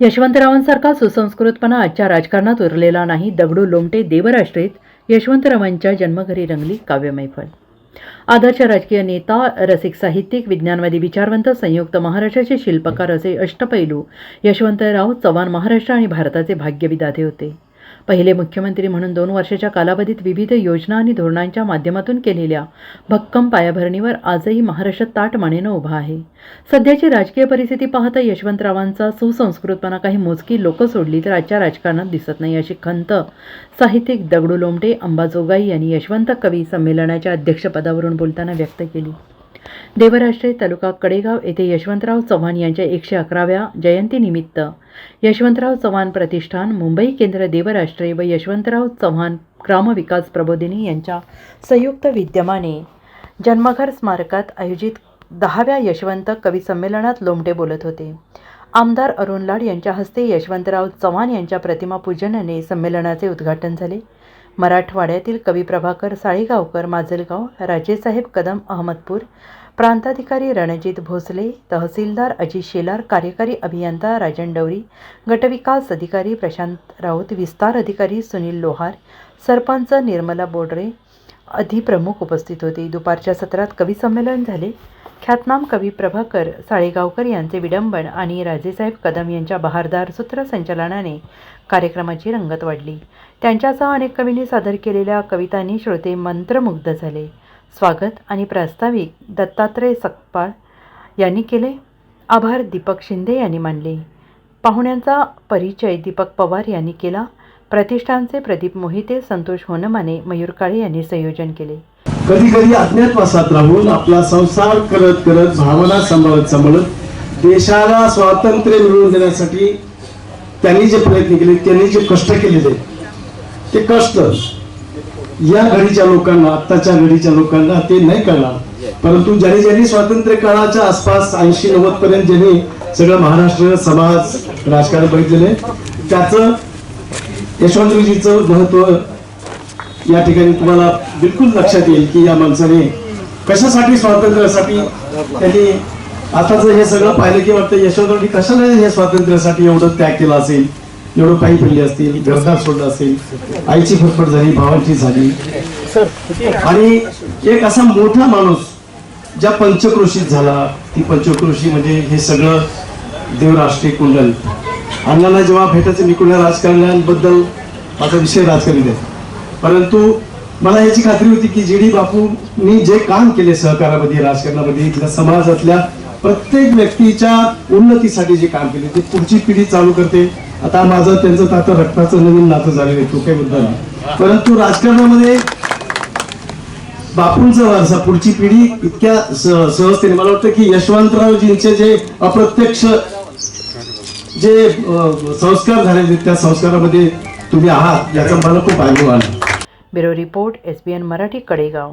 यशवंतरावांसारखा सुसंस्कृतपणा आजच्या राजकारणात उरलेला नाही. दगडू लोमटे देवराष्ट्रीत यशवंतरावांच्या जन्मघरी रंगली काव्यमैफल आदर्श राजकीय नेता रसिक साहित्यिक विज्ञानवादी विचारवंत संयुक्त महाराष्ट्राचे शिल्पकार असे अष्टपैलू यशवंतराव चव्हाण महाराष्ट्र आणि भारताचे भाग्यविदाते होते. पहिले मुख्यमंत्री म्हणून दोन वर्षाच्या कालावधीत विविध योजना आणि धोरणांच्या माध्यमातून केलेल्या भक्कम पायाभरणीवर आजही महाराष्ट्र ताटमानेनं उभा आहे. सध्याची राजकीय परिस्थिती पाहता यशवंतरावांचा सुसंस्कृतपणा काही मोजकी लोक सोडली तर आजच्या राजकारणात दिसत नाही अशी खंत साहित्यिक दगडू लोमटे अंबाजोगाई यांनी यशवंत कवी संमेलनाच्या अध्यक्षपदावरून बोलताना व्यक्त केली. देवराष्ट्रे तालुका कडेगाव येथे यशवंतराव चव्हाण यांच्या एकशे अकराव्या जयंतीनिमित्त यशवंतराव चव्हाण प्रतिष्ठान मुंबई केंद्र देवराष्ट्रे व यशवंतराव चव्हाण ग्रामविकास प्रबोधिनी यांच्या संयुक्त विद्यमाने जन्मघर स्मारकात आयोजित दहाव्या यशवंत कवी संमेलनात लोमटे बोलत होते. आमदार अरुण लाड यांच्या हस्ते यशवंतराव चव्हाण यांच्या प्रतिमा पूजनाने संमेलनाचे उद्घाटन झाले. मराठवाड्यातील कवी प्रभाकर साळेगावकर माजलगाव राजेसाहेब कदम अहमदपूर प्रांताधिकारी रणजित भोसले तहसीलदार अजित शेलार कार्यकारी अभियंता राजन डवरी गटविकास अधिकारी प्रशांत राऊत विस्तार अधिकारी सुनील लोहार सरपंच निर्मला बोडरे अधिप्रमुख उपस्थित होते. दुपारच्या सत्रात कवी संमेलन झाले. ख्यातनाम कवी प्रभाकर साळेगावकर यांचे विडंबन आणि राजेसाहेब कदम यांच्या बहारदार सूत्रसंचालनाने कार्यक्रमाची रंगत वाढली. त्यांच्यासह अनेक कवींनी सादर केलेल्या कवितांनी श्रोते मंत्रमुग्ध झाले. स्वागत आणि प्रास्ताविक दत्तात्रय सकपाळ यांनी केले. आभार दीपक शिंदे यांनी मानले. पाहुण्यांचा परिचय दीपक पवार यांनी केला. प्रतिष्ठानचे प्रदीप मोहिते संतोष होनमाने मयूर काळे यांनी संयोजन केले. कधी कधी अज्ञातवासात राहून आपला संसार करत करत भावना सांभाळत सांभाळत देशाला स्वातंत्र्य मिळवून देण्यासाठी त्यांनी जे प्रयत्न केले त्यांनी जे कष्ट केलेले ते कष्ट या घडीच्या लोकांना आत्ताच्या घडीच्या लोकांना ते नाही कळणार. परंतु ज्यांनी ज्यांनी स्वातंत्र्य काळाच्या आसपास ऐंशी नव्वद पर्यंत ज्यांनी सगळं महाराष्ट्र समाज राजकारण बघितलेले त्याचं यशवंतजीचं महत्त्व या ठिकाणी तुम्हाला बिलकुल लक्षात येईल की या माणसाने कशासाठी स्वातंत्र्यासाठी त्यांनी आताच हे सगळं पाहिलं की वाटतं यशवंतरावजी कशाला हे स्वातंत्र्यासाठी एवढं त्याग केला असेल? एवढं पायी पडले म्हणजे असतील घरदार सोडलं असेल आईची फटफट झाली भावांची झाली. आणि एक असा मोठा माणूस ज्या पंचक्रोशीत झाला ती पंचक्रोशी म्हणजे हे सगळं देवराष्ट्रीय कुंडल. अण्णांना जेव्हा भेटायचं मी कुठल्या राजकारण्यांबद्दल माझा विषय राजकारणी आहे परंतु मला याची खात्री होती की जी डी बापूंनी जे काम केले सहकारामध्ये राजकारणामध्ये इथल्या समाजातल्या प्रत्येक व्यक्तीच्या उन्नतीसाठी जे काम केले ते पुढची पिढी चालू करते. आता माझं त्यांचं तात रक्ताचं नवीन नातं झालेलं आहे तो काही मुद्दा नाही परंतु राजकारणामध्ये बापूंचा वारसा पुढची पिढी इतक्या सहजतेने मला वाटतं की यशवंतरावजींचे जे अप्रत्यक्ष जे संस्कार झालेले त्या संस्कारामध्ये तुम्ही आहात याचा मला खूप अनुभव आला bureau report S B N Marathi Kadegaon.